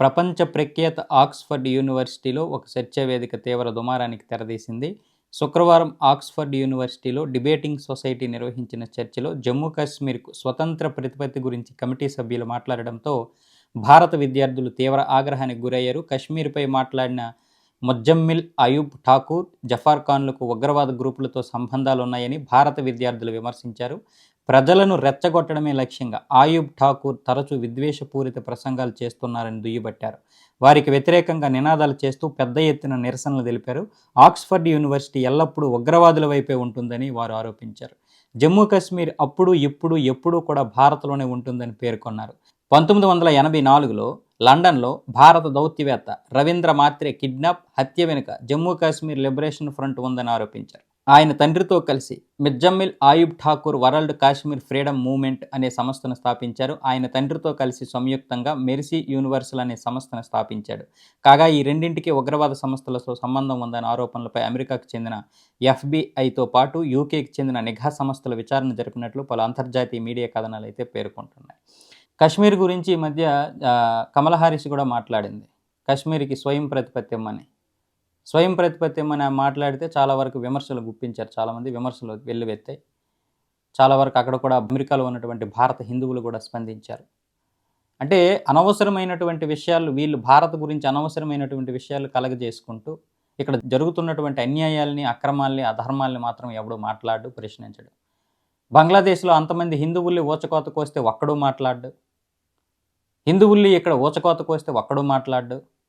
ప్రపంచ ప్రఖ్యాత ఆక్స్ఫర్డ్ యూనివర్సిటీలో ఒక చర్చావేదిక తీవ్ర దుమారానికి తెరదీసింది. శుక్రవారం ఆక్స్ఫర్డ్ యూనివర్సిటీలో డిబేటింగ్ సొసైటీ నిర్వహించిన చర్చలో జమ్మూ కాశ్మీర్కు స్వతంత్ర ప్రతిపత్తి గురించి కమిటీ సభ్యులు మాట్లాడడంతో భారత విద్యార్థులు తీవ్ర ఆగ్రహానికి గురయ్యారు. కశ్మీర్పై మాట్లాడిన ముజ్జమ్మిల్ అయూబ్ ఠాకూర్ జఫార్ ఖాన్లకు ఉగ్రవాద గ్రూపులతో సంబంధాలు ఉన్నాయని భారత విద్యార్థులు విమర్శించారు. ప్రజలను రెచ్చగొట్టడమే లక్ష్యంగా ఆయుబ్ ఠాకూర్ తరచూ విద్వేషపూరిత ప్రసంగాలు చేస్తున్నారని దుయ్యబట్టారు. వారికి వ్యతిరేకంగా నినాదాలు చేస్తూ పెద్ద ఎత్తున నిరసనలు తెలిపారు. ఆక్స్ఫర్డ్ యూనివర్సిటీ ఎల్లప్పుడూ ఉగ్రవాదుల వైపే ఉంటుందని వారు ఆరోపించారు. జమ్మూ కాశ్మీర్ అప్పుడు ఇప్పుడు ఎప్పుడూ కూడా భారత్లోనే ఉంటుందని పేర్కొన్నారు. పంతొమ్మిది వందల ఎనభై నాలుగులో లండన్లో భారత దౌత్యవేత్త రవీంద్ర మాత్రే కిడ్నాప్ హత్య వెనుక జమ్మూ కాశ్మీర్ లిబరేషన్ ఫ్రంట్ ఉందని ఆరోపించారు. ఆయన తండ్రితో కలిసి Muzamil Ayub Thakur world Kashmir freedom movement అనే సంస్థను స్థాపించారు. ఆయన తండ్రితో కలిసి సంయుక్తంగా మెర్సీ యూనివర్సల్ అనే సంస్థను స్థాపించాడు. కాగా ఈ రెండింటికి ఉగ్రవాద సంస్థలతో సంబంధం ఉందనే ఆరోపణలపై అమెరికాకు చెందిన ఎఫ్బిఐతో పాటు యూకేకి చెందిన నిఘా సంస్థల విచారణ జరిపినట్లు పలు అంతర్జాతీయ మీడియా కథనాలు అయితే పేర్కొంటున్నాయి. కశ్మీర్ గురించి ఈ మధ్య కమల హారిస్ కూడా మాట్లాడింది. కశ్మీర్కి స్వయం ప్రతిపత్తి ఇమ్మని స్వయం ప్రతిపత్తి అని మాట్లాడితే చాలా వరకు విమర్శలు గుప్పించారు. చాలామంది విమర్శలు వెల్లువెత్తాయి. చాలా వరకు అక్కడ కూడా అమెరికాలో ఉన్నటువంటి భారత హిందువులు కూడా స్పందించారు. అంటే అనవసరమైనటువంటి విషయాలు వీళ్ళు భారత్ గురించి అనవసరమైనటువంటి విషయాలు కలగజేసుకుంటూ ఇక్కడ జరుగుతున్నటువంటి అన్యాయాల్ని అక్రమాల్ని అధర్మాల్ని మాత్రం ఎవడు మాట్లాడు ప్రశ్నించడు బంగ్లాదేశ్లో అంతమంది హిందువుల్ని ఊచకోత కోస్తే ఒక్కడూ మాట్లాడు హిందువుల్ని ఇక్కడ ఊచకోత కోస్తే ఒక్కడూ మాట్లాడు